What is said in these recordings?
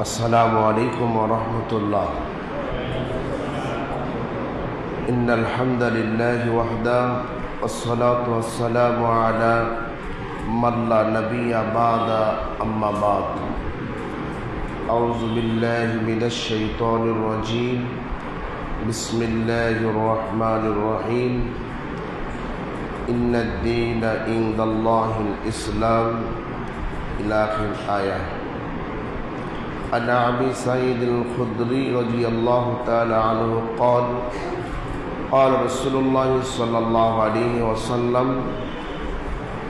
السلام عليكم ورحمة الله إن الحمد لله وحده والصلاة والسلام على من لا نبي بعد أما بعد۔ أعوذ بالله من الشيطان الرجيم بسم الله الرحمن الرحيم إن الدين عند الله الإسلام إلى آخر الآية عن أبي سعيد الخدري رضي الله تعالى عنه قال قال رسول الله صلى الله عليه وسلم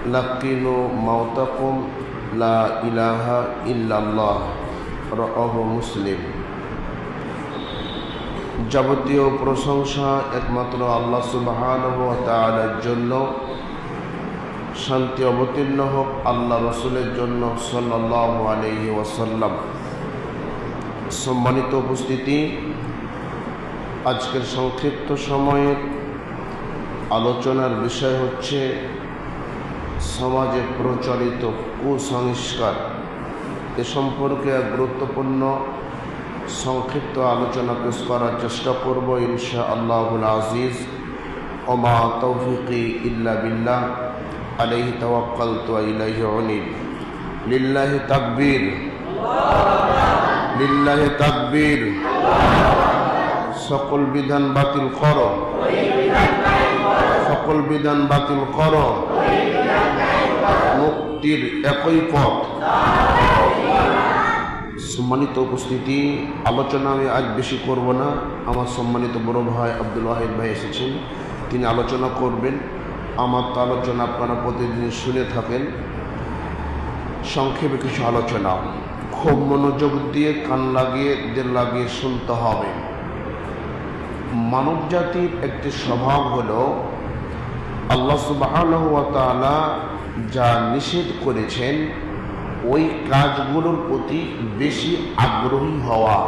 لقنوا موتكم لا إله إلا الله رواه مسلم যাবতীয় প্রশংসা একমাত্র আল্লাহ সুবহানাহু ওয়া তাআলার জন্য শান্তি অবতীর্ণ হোক আল্লাহ রসুলের জন্য সাল্লাল্লাহু আলাইহি ওয়াসাল্লাম সম্মানিত উপস্থিতি। আজকের সংক্ষিপ্ত সময়ের আলোচনার বিষয় হচ্ছে সমাজে প্রচলিত কুসংস্কার। এ সম্পর্কে এক গুরুত্বপূর্ণ সংক্ষিপ্ত আলোচনা পেশ করার চেষ্টা করব ইনশা আল্লাহুল আজিজ। ওমা তৌফিকি ইল্লা বিল্লাহ, আলাইহি তাওয়াক্কালতু ওয়া ইলাইহি উনীব। লিল্লাহি তাকবীর। লিল্লাহি তাকবীর। সকল বিধান বাতিল করো। সকল বিধান বাতিল করো। মুক্তির একই পথ। সম্মানিত উপস্থিতি, আলোচনা আমি আজ বেশি করব না। আমার সম্মানিত বড় ভাই আব্দুল ওয়াহিদ ভাই এসেছেন। তিনি আলোচনা করবেন। আমার তো আলোচনা আপনারা প্রতিদিন শুনে থাকেন। সংক্ষেপে কিছু আলোচনা। খুব মনোযোগ দিয়ে, কান লাগিয়ে দিল লাগিয়ে শুনতে হবে। মানব জাতির একটি স্বভাব হলো, আল্লাহ সুবাহ যা নিষেধ করেছেন, ওই কাজগুলোর প্রতি বেশি আগ্রহী হওয়া।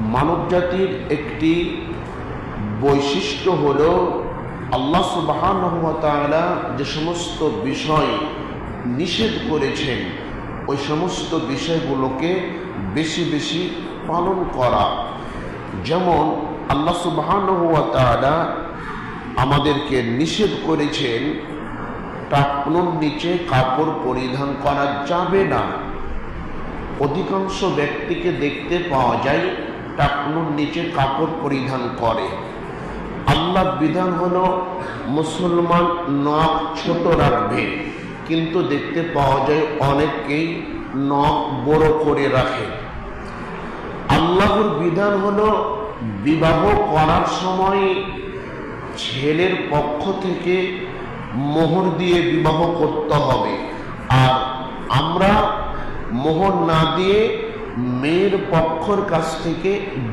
মানব জাতির একটি বৈশিষ্ট্য হল, আল্লাহ সুবাহ যে সমস্ত বিষয় নিষেধ করেছেন ওই সমস্ত বিষয়গুলোকে বেশি বেশি পালন করা। যেমন আল্লাহ সুবাহ আমাদেরকে নিষেধ করেছেন টাকনুর নিচে কাপড় পরিধান করা যাবে না। অধিকাংশ ব্যক্তিকে দেখতে পাওয়া যায় টাকনুর নিচে কাপড় পরিধান করে। আল্লাহ বিধান হলো মুসলমান নখ ছোট রাখবে। কিন্তু দেখতে পাওয়া যায় অনেককেই নখ বড় করে রাখে। আল্লাহর বিধান হলো বিবাহ করার সময় ছেলের পক্ষ থেকে মোহর দিয়ে বিবাহ করতে হবে। আর আমরা মোহর না দিয়ে মেয়ের পক্ষর কাছ থেকে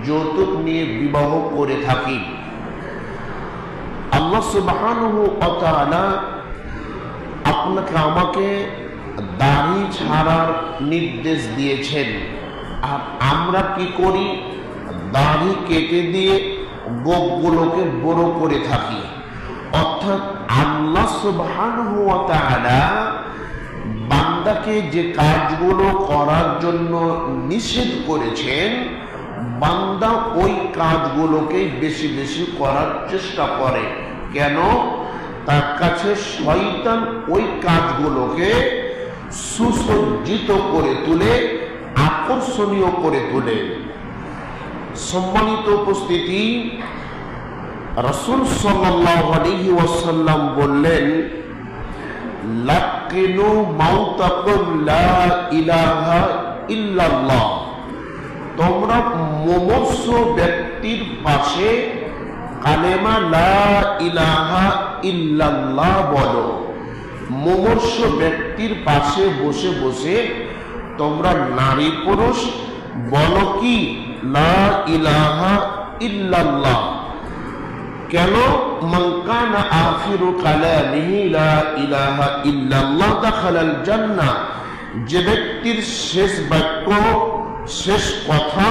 যৌতুক নিয়ে বিবাহ করে থাকি। আল্লাহ সুবাহানুহু আপনাকে আমাকে দাড়ি ছাড়ার নির্দেশ দিয়েছেন। আর আমরা কি করি? দাড়ি কেটে দিয়ে গোপগুলোকে বড় করে থাকি। অর্থাৎ আল্লাহ সুবহানাহু বান্দাকে যে কাজগুলো করার জন্য নিষেধ করেছেন, বান্দা ওই কাজগুলোকে বেশি বেশি করার চেষ্টা করে। কেন? তার কাছে শয়তান ওই কাজগুলোকে সুসজ্জিত করে তুলে, আকর্ষণীয় করে তোলে। সম্মানিত উপস্থিতি, রসুল সাল্লাহি ওয়াসাল্লাম বললেন ইলাহা ইল্লাল্লাহ। তোমরা ব্যক্তির পাশে কালেমা লা ইলাহা ইল্লাল্লাহ বলো। মুমূর্ষ ব্যক্তির পাশে বসে বসে তোমরা নারী পুরুষ বলো কি? লা ইলাহা ইল্লাল্লাহ। কেন? মঙ্কান আখিরু কালামিহি লা ইলাহা ইল্লাল্লাহ দাখালাল জান্নাহ। যে ব্যক্তির শেষ বাক্য, শেষ কথা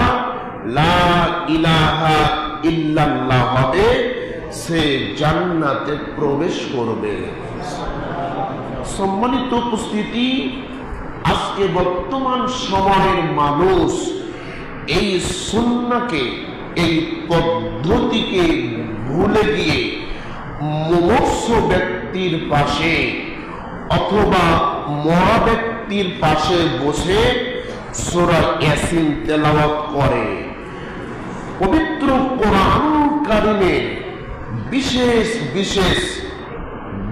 লা ইলাহা ইল্লাল্লাহ হবে সে জান্নাতে প্রবেশ করবে। সম্মানিত উপস্থিতি, আজকে বর্তমান সময়ের মানুষ এই সুন্নাকে, এই পদ্ধতিকে ভুলে গিয়ে মুমূর্ষ ব্যক্তির পাশে অথবা মরা ব্যক্তির পাশে বসে সোরা ইয়াসিন তেলাওয়াত করে। পবিত্র কোরআন কারিমের বিশেষ বিশেষ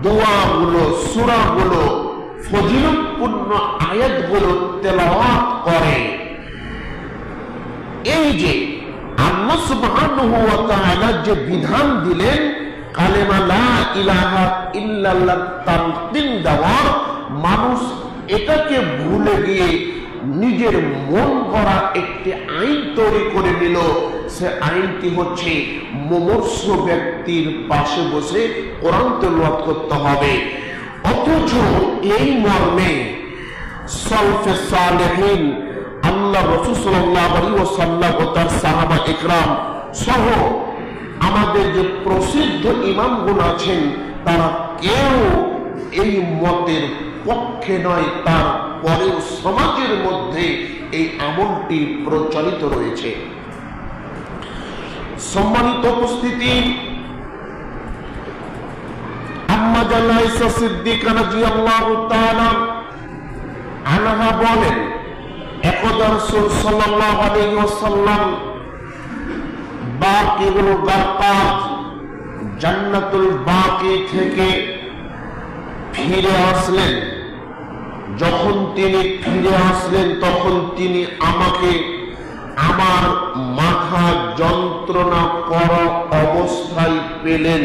দোয়াগুলো, সুরাগুলো, ফজিলতপূর্ণ আয়াতগুলো তেলাওয়াত করে। এই যে আল্লাহ সুবহানাহু ওয়া তাআলা যে বিধান দিলেন, কালেমা লা ইলাহা ইল্লাল্লাহ তালকিন দেওয়ার, মানুষ এটাকে ভুলে গিয়ে নিজের মন করা একটি আইন তৈরি করে নিল। সে আইনটি হচ্ছে মুমূর্ষ ব্যক্তির পাশে বসে কোরআন তেলাওয়াত করতে হবে। অথচ এই মর্মে সলফে সালেহীন আল্লাহ রসুল সাল্লাল্লাহু আলাইহি ওয়াসাল্লাম ও তার সাহাবা ইকরাম সহ আমাদের যে প্রসিদ্ধ ইমামগুলো আছেন, তারা কেউ এই মতের পক্ষে নয়, তার পরেও সমাজের মধ্যে এই আমলটি প্রচলিত রয়েছে। সম্মানিত উপস্থিতি বলেন জান্নাতুল বাকি থেকে ফিরে আসলেন। যখন তিনি ফিরে আসলেন, তখন তিনি আমাকে আমার মাথা যন্ত্রণা করা অবস্থায় পেলেন।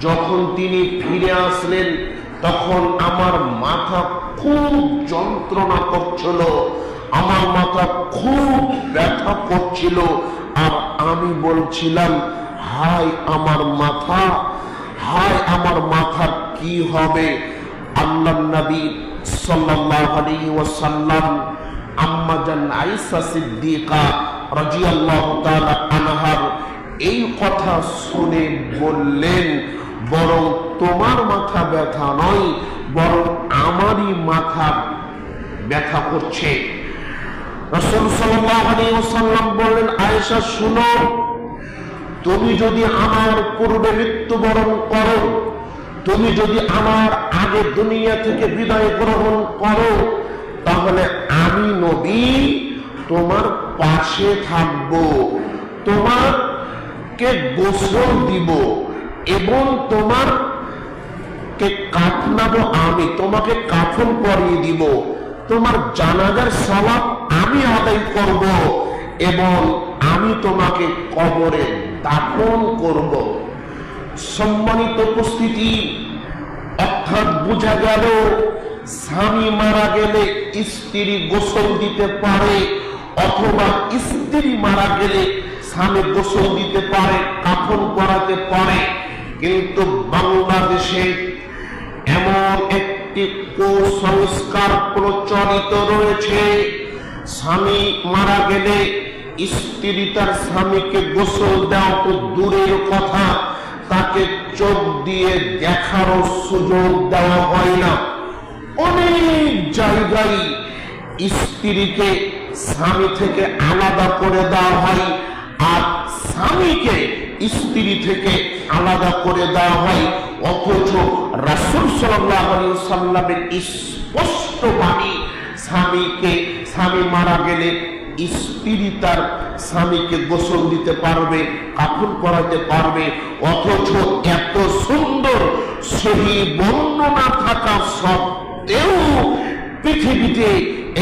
যখন তিনি ফিরে আসলেন, তখন আমার মাথা খুব যন্ত্রণা করছিল, আমার মাথা খুব ব্যথা করছিল। আর আমি বলছিলাম হাই আমার মাথা হাই আমার মাথা কি হবে? আল্লাহ নবী সাল্লাল্লাহু আলাইহি ওয়াসাল্লাম, আম্মা জান সিদ্দিকা এই কথা শুনে বললেন, বরং তোমার মাথা ব্যথা নয়, বরং আমারই মাথা ব্যথা করছে। বললেন, আয়েশা, শুনো, তুমি যদি আমার পূর্বে মৃত্যুবরণ করো তুমি যদি আমার আগে দুনিয়া থেকে বিদায় গ্রহণ করো, তাহলে আমি নবী তোমার পাশে থাকব। তোমার কে গোসল দিব এবং তোমার কে কাফনাবো আমি, তোমাকে কাফন পরিয়ে দিব। তোমার জানাজার সওয়াব আমি আদায় করব এবং আমি তোমাকে কবরে দাফন করব। সম্মানিত উপস্থিতি। অর্থাৎ বোঝা গেল, স্বামী মারা গেলে স্ত্রী গোসল দিতে পারে, অথবা স্ত্রী মারা গেলে স্বামী গোসল দিতে পারে, কাফন করাতে পারে। কিন্তু বাংলাদেশে এমন একটি কুসংস্কার প্রচলিত রয়েছে, স্বামী মারা গেলে স্ত্রী তার স্বামীকে গোসল দেওয়া তো দূরের কথা। তাকে চোখ দিয়ে দেখারও সুযোগ দেওয়া হয় না। অনেক জায়গায় স্ত্রীকে স্বামী থেকে আলাদা করে দেওয়া হয় আর স্বামীকে স্ত্রী থেকে আলাদা করে দেওয়া হয়। অথচ রাসুল সাল্লামের স্পষ্ট বাণী, স্বামীকে, স্বামী মারা গেলে স্ত্রী তার স্বামীকে গোসল দিতে পারবে কাপড় পরাতে পারবে, অথচ এত সুন্দর সেই বর্ণনা থাকা সত্ত্বেও পৃথিবীতে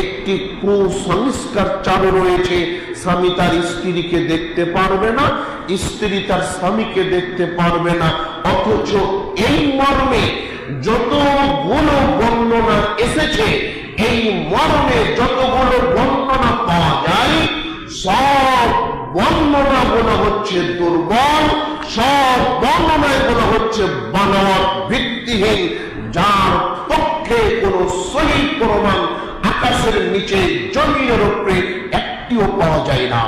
একটি কুসংস্কার চালু রয়েছে। স্বামী তার স্ত্রীকে দেখতে পারবে না, স্ত্রী তার স্বামীকে দেখতে পারবে না, অথচ এই মর্মে যতগুলো বর্ণনা এসেছে, এই মর্মে যতগুলো বর্ণনা পাওয়া যায় সব বর্ণনা গুলো হচ্ছে দুর্বল, সব বর্ণনায়গুলো হচ্ছে বানোয়াট ভিত্তিহীন, যার পক্ষে কোনো সহি প্রমাণ আকাশের নিচে জমিনের উপরে একটিও পাওয়া যায় না।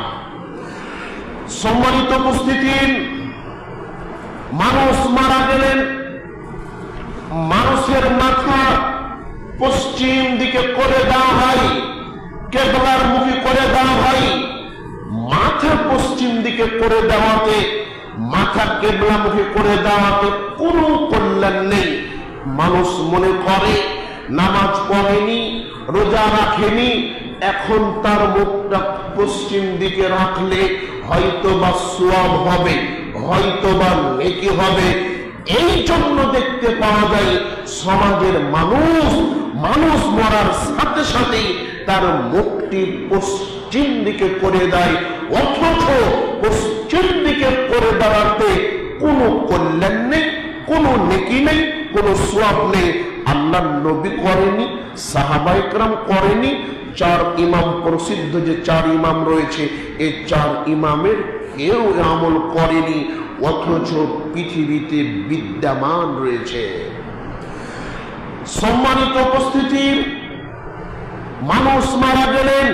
সম্মানিত উপস্থিতি, মানুষ মারা গেলেন, মানুষের মাথা পশ্চিম দিকে করে দেওয়া হয়, কেবলার মুখী করে দেওয়া হয়। মাথা পশ্চিম দিকে করে দেওয়াতে, মাথা কেবলামুখী করে দেওয়াতে কোনো কল্যাণ নেই। মানুষ মনে করে, নামাজ পড়েনি, রোজা রাখেনি, এখন তার মুখটা পশ্চিম দিকে রাখলে হয়তো বা সোয়াব হবে হয়তো বা নেকি হবে। এই জন্য দেখতে পাওয়া যায়, সমাজের মানুষ মানুষ মরার সাথে সাথেই তার মুখটি পশ্চিম দিকে করে দেয়, অথচ পশ্চিম দিকে করে দেওয়াতে কোনো কল্যাণ নেই, কোনো নেকি নেই, কোনো সোয়াব নেই। আল্লাহ নবী করেনি সাহাবাইকরাম করেনি। চার ইমাম প্রসিদ্ধ যে চার ইমাম রয়েছে এই চার ইমামের কেউ আমল করেনি, অথচ পৃথিবীতে বিদ্যমান রয়েছে। সম্মানিত উপস্থিতি মানুষ মারা গেলেন।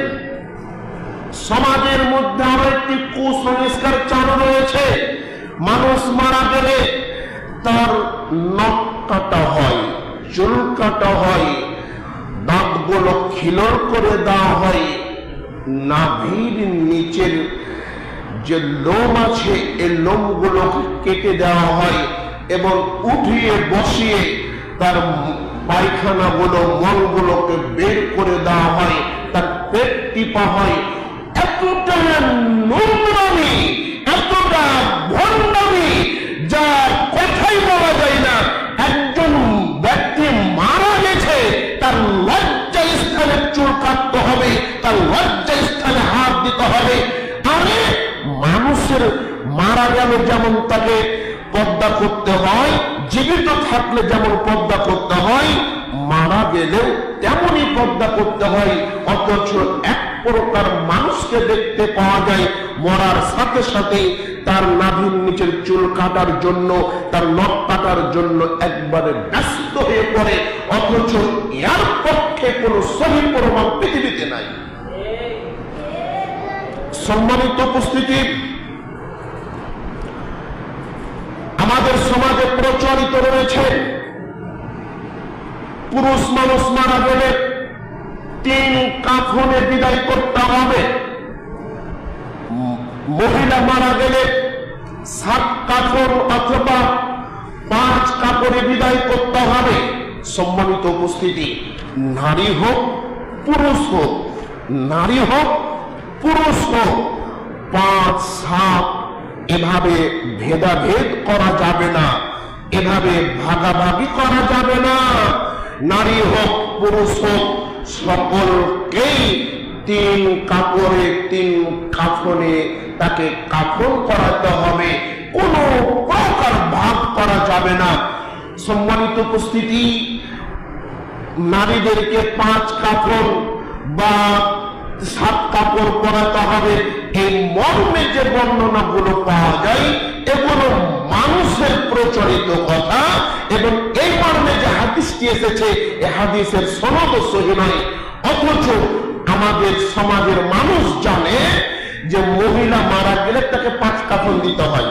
সমাজের মধ্যে আরও একটি কুসংস্কার চালু রয়েছে। মানুষ মারা গেলে তার নখ কাটা হয় চুল কাটা হয় দাঁতগুলো খিলর করে দেওয়া হয়। নাভির নিচের যে লোম আছে, এই লোমগুলো কেটে দেওয়া হয় এবং উঠিয়ে বসিয়ে তার পায়খানা গুলো মলগুলোকে বের করে দেওয়া হয়, তার পেট টিপা হয়। এতটা নোংরামি, এতটা ভণ্ডামি যা কথাই বলা যায় না, একজন ব্যক্তি মারা গেছে, তার লজ্জা স্থানে চুল কাটতে হবে, তার লজ্জা স্থানে হাত দিতে হবে। আরে মানুষের মারা গেল যেমন তাকে পদ্মা করতে হয়, জীবিত থাকলে যেমন পদ্মা করতে হয়, মারা গেলেও তেমনই পদ্মা করতে হয়। অথচ এক প্রকার মানুষকে দেখতে পাওয়া যায়, মরার সাথে সাথে তার নাভির নিচের চুল কাটার জন্য, তার নখ কাটার জন্য একবারে ব্যস্ত হয়ে পড়ে। অথচ এর পক্ষে কোনো সহি প্রমাণ পৃথিবীতে নাই। সম্মানিত উপস্থিতি আমাদের সমাজে প্রচলিত রয়েছে। পুরুষ মানুষ মারা গেলে তিন কাফনে বিদায় করতে হবে। মহিলা মারা গেলে সাত কাপড় অথবা পাঁচ কাপড়ে বিদায় করতে হবে। সম্মানিত উপস্থিতি, নারী হোক, পুরুষ হোক, নারী হোক, পুরুষ হোক, পাঁচ, সাত, এভাবে ভেদাভেদ করা যাবে না। এভাবে ভাগাভাগি করা যাবে না। নারী হোক, পুরুষ হোক সকলকেই তিন কাপড়ে, তিন কাফনে তাকে কাফন করাতে হবে। কোনো প্রকার ভাগ করা যাবে না। সম্মানিত উপস্থিতি, নারীদেরকে পাঁচ কাপড় বা সাত কাপড় পরাতে হবে। এই মর্মে যে বর্ণনাগুলো পাওয়া যায়, এগুলো মানুষের প্রচলিত কথা। এবং এই মর্মে যে হাদিসটি এসেছে এই হাদিসের সনদ নয়। অথচ আমাদের সমাজের মানুষ জানে যে মহিলা মারা গেলে তাকে পাঁচ কাপড় দিতে হয়।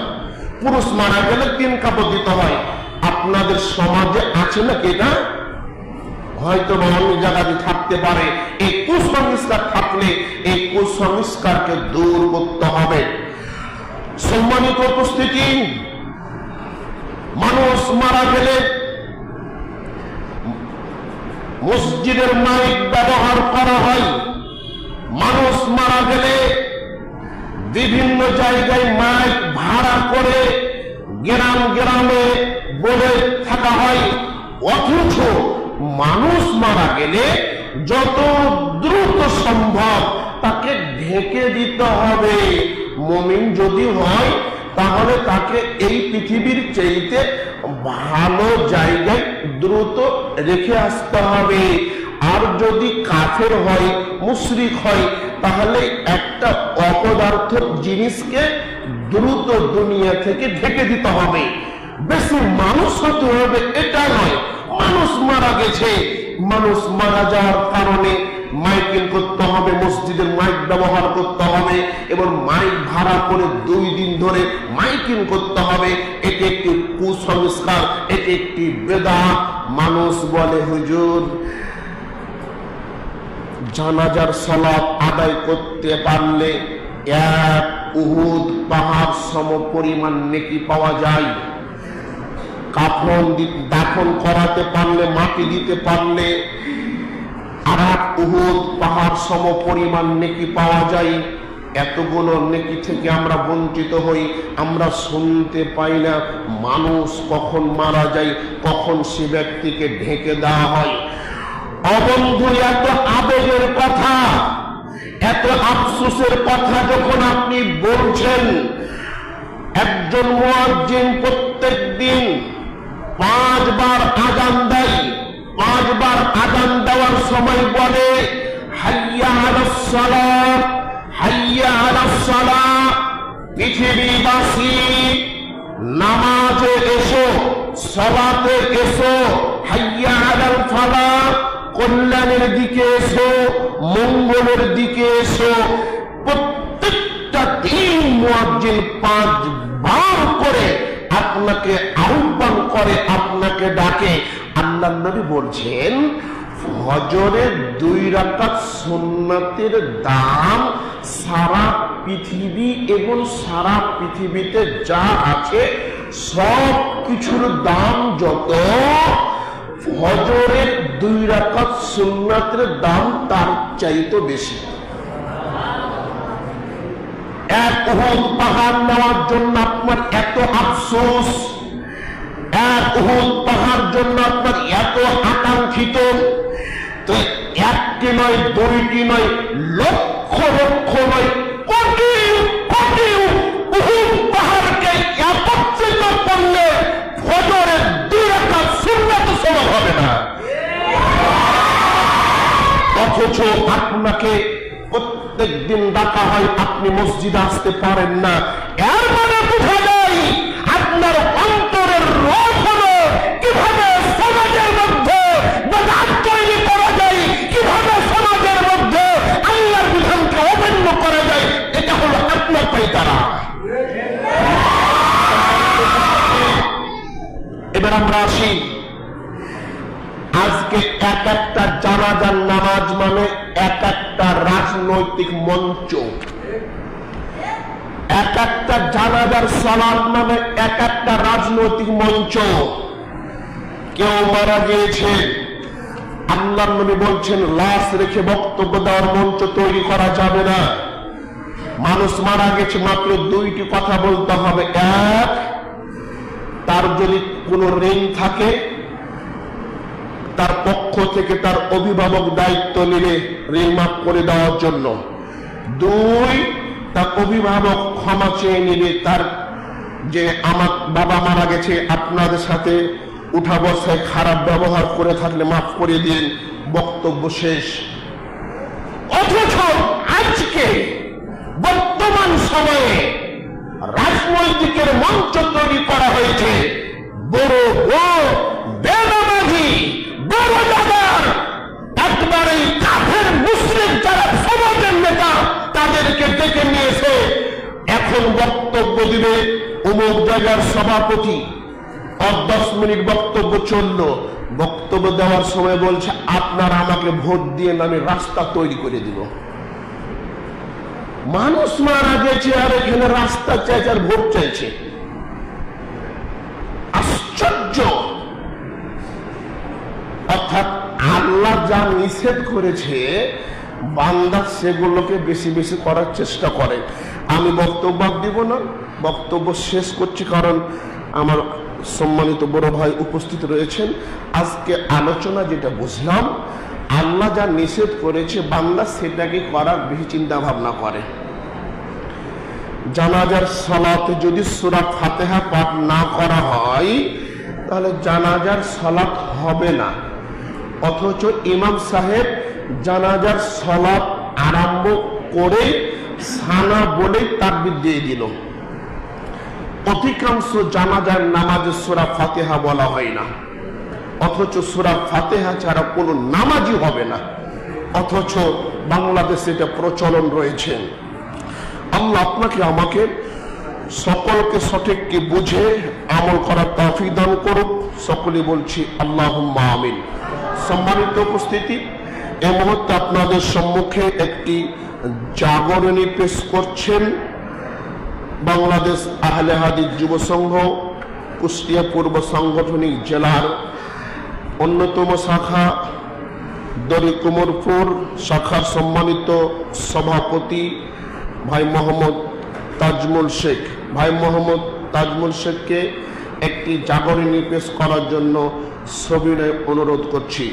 পুরুষ মারা গেলে তিন কাপড় দিতে হয়। আপনাদের সমাজে আছে নাকি এটা? হয়তো বা অন্য জায়গাতে থাকতে পারে। এই কুসংস্কার থাকলে এই কুসংস্কারকে দূর করতে হবে। সম্মানিত উপস্থিতি, মানুষ মারা গেলে মসজিদের মাইক ব্যবহার করা হয়। মানুষ মারা গেলে বিভিন্ন জায়গায় মাইক ভাড়া করে গ্রাম গ্রামে বলে থাকা হয়। অথচ মানুষ মারা গেলে যত দ্রুত সম্ভব তাকে ঢেকে দিতে হবে। মমিন যদি হয়, তাহলে তাকে এই পৃথিবীর চাইতে ভালো জায়গায় দ্রুত রেখে আসতে হবে। আর যদি কাফের হয়, মুশরিক হয়, তাহলে একটা অপদার্থ জিনিসকে দ্রুত দুনিয়া থেকে ঢেকে দিতে হবে। বেশি মানুষ হতে হবে, এটা নয়। মানুষ মারা গেছে। মানুষ মারা যাওয়ার কারণে মাইকিং করতে হবে, মসজিদের মাইক ব্যবহার করতে হবে এবং মাইক ভাড়া করে দুই দিন ধরে মাইকিং করতে হবে। এটি একটি কুসংস্কার, এটি একটি বেদা মানুষ বলে, হুজুর, জানাজার সলাপ আদায় করতে পারলে এক উহুদ পাহাড় সম পরিমাণ নেকি পাওয়া যায়। কাফন দাফন করাতে পারলে, মাটি দিতে পারলে আর এক উহুদ পাহাড় সম পরিমাণ নেকি পাওয়া যায়। এতগুলো নেকি থেকে আমরা বঞ্চিত হই, আমরা শুনতে পাই না, মানুষ কখন মারা যায়, কখন সে ব্যক্তিকে ঢেকে দেওয়া হয়। অবন্ধু এত আবেগের কথা, এত আফসোসের কথা যখন আপনি বলছেন, একজন মুয়াজ্জিন প্রত্যেক দিন পাঁচবার আজান দেয়। পাঁচবার আজান দেওয়ার সময় বলে পৃথিবীবাসী, নামাজে এসো, সলাতে এসো, হাইয়া আলাল ফালাহ কল্যাণের দিকে এসো, মঙ্গলের দিকে এসো। প্রত্যেকটা দিন পাঁচ বার করে আপনাকে আহ্বান করে আপনাকে ডাকে। আল্লাহ নবী বলছেন, ফজরের দুই রাকাত দাম সারা পৃথিবী এবং সারা পৃথিবীতে যা আছে সব কিছুর দাম যত দুই রাকাত দাম তার চাইতে বেশি। এক পাহাড় নেওয়ার জন্য আপনার এত আফসোস। এক উহুদ পাহাড় জন্য আপনার এত আকাঙ্ক্ষিত। তো একটি নয়, দুইটি নয়, লক্ষ লক্ষ নয়, কোটি কোটি পাহাড়কে একত্রিত করলে ফজরের দুই সুন্নাত সমান হবে না। অথচ আপনাকে প্রত্যেক দিন ডাকা হয়, আপনি মসজিদে আসতে পারেন না। এর মানে আমরা আসি। আজকে এক একটা জানাজার নামাজ মানে এক একটা রাজনৈতিক মঞ্চ। এক একটা জানাজার সালাদ মানে এক একটা রাজনৈতিক মঞ্চ। কেউ মারা গিয়েছে। আল্লাহ নবী বলছেন, লাশ রেখে বক্তব্য দেওয়ার মঞ্চ তৈরি করা যাবে না। মানুষ মারা গেছে, মাত্র দুইটি কথা বলতে হবে। এক তার যদি কোনো ঋণ থাকে, তার পক্ষ থেকে তার অভিভাবক দায়িত্ব নিলে ঋণ মাফ করে দেওয়ার জন্য। দুই, তার অভিভাবক ক্ষমা চেয়ে নিলে তার যে আমার বাবা মারা গেছে, আপনাদের সাথে উঠা বসায় খারাপ ব্যবহার করে থাকলে মাফ করে দিন। বক্তব্য শেষ। অথচ আজকে বর্তমান সময়ে রাজনৈতিকের মঞ্চ তৈরি করা হয়েছে। বড় বড় বেনামাজি, বড় দাদার কাফের মুসলিম যারা সমাজের নেতা, তাদেরকে ডেকে নিয়ে এসে এখন বক্তব্য দিবে অমুক জায়গার সভাপতি। দশ মিনিট বক্তব্য চলল। বক্তব্য দেওয়ার সময় বলছে, আপনারা আমাকে ভোট দিয়ে আমি রাস্তা তৈরি করে দিব। মানুষ মারা গেছে, আর এখানে রাস্তা চাইছে, আর ভোট চাইছে। আশ্চর্য। অর্থাৎ আল্লাহ যা নিষেধ করেছে, বান্দা সেগুলোকে বেশি বেশি করার চেষ্টা করে। আমি বক্তব্য দিব না, বক্তব্য শেষ করছি কারণ আমার সম্মানিত বড় ভাই উপস্থিত রয়েছেন। আজকে আলোচনা যেটা বুঝলাম আল্লাহ যা নিষেধ করেছে, বান্দা সেটাকে করার বেশি চিন্তা ভাবনা করে। জানাজার সলাতে যদি সুরা ফাতেহা পাঠ না করা হয়, তাহলে জানাজার সালাত হবে না। অথচ ইমাম সাহেব জানাজার সালাত আরম্ভ করে সানা বলে তাকবির দিয়ে দিল। অধিকাংশ জানাজার নামাজের সুরা ফাতেহা বলা হয় না। অথচ সুরা ফাতেহা ছাড়া কোনো নামাজই হবে না। অথচ বাংলাদেশে এটা প্রচলন রয়েছে। আল্লাহ আপনাকে আমাকে সকলকে সঠিককে বুঝে আমল করার তৌফিক দান করুক। সকলে বলছি আল্লাহ আমিন। সম্মানিত উপস্থিতি এই মুহূর্তে আপনাদের সম্মুখে একটি জাগরণী পেশ করছেন বাংলাদেশ আহলে হাদিস যুব সংঘ কুষ্টিয়া পূর্ব সাংগঠনিক জেলার অন্যতম শাখা দরি কুমরপুর শাখার সম্মানিত সভাপতি ভাই মোহাম্মদ তাজমুল শেখ। ভাই মোহাম্মদ তাজমুল শেখকে একটি জাগরণী পেশ করার জন্য সবিনয় অনুরোধ করছি।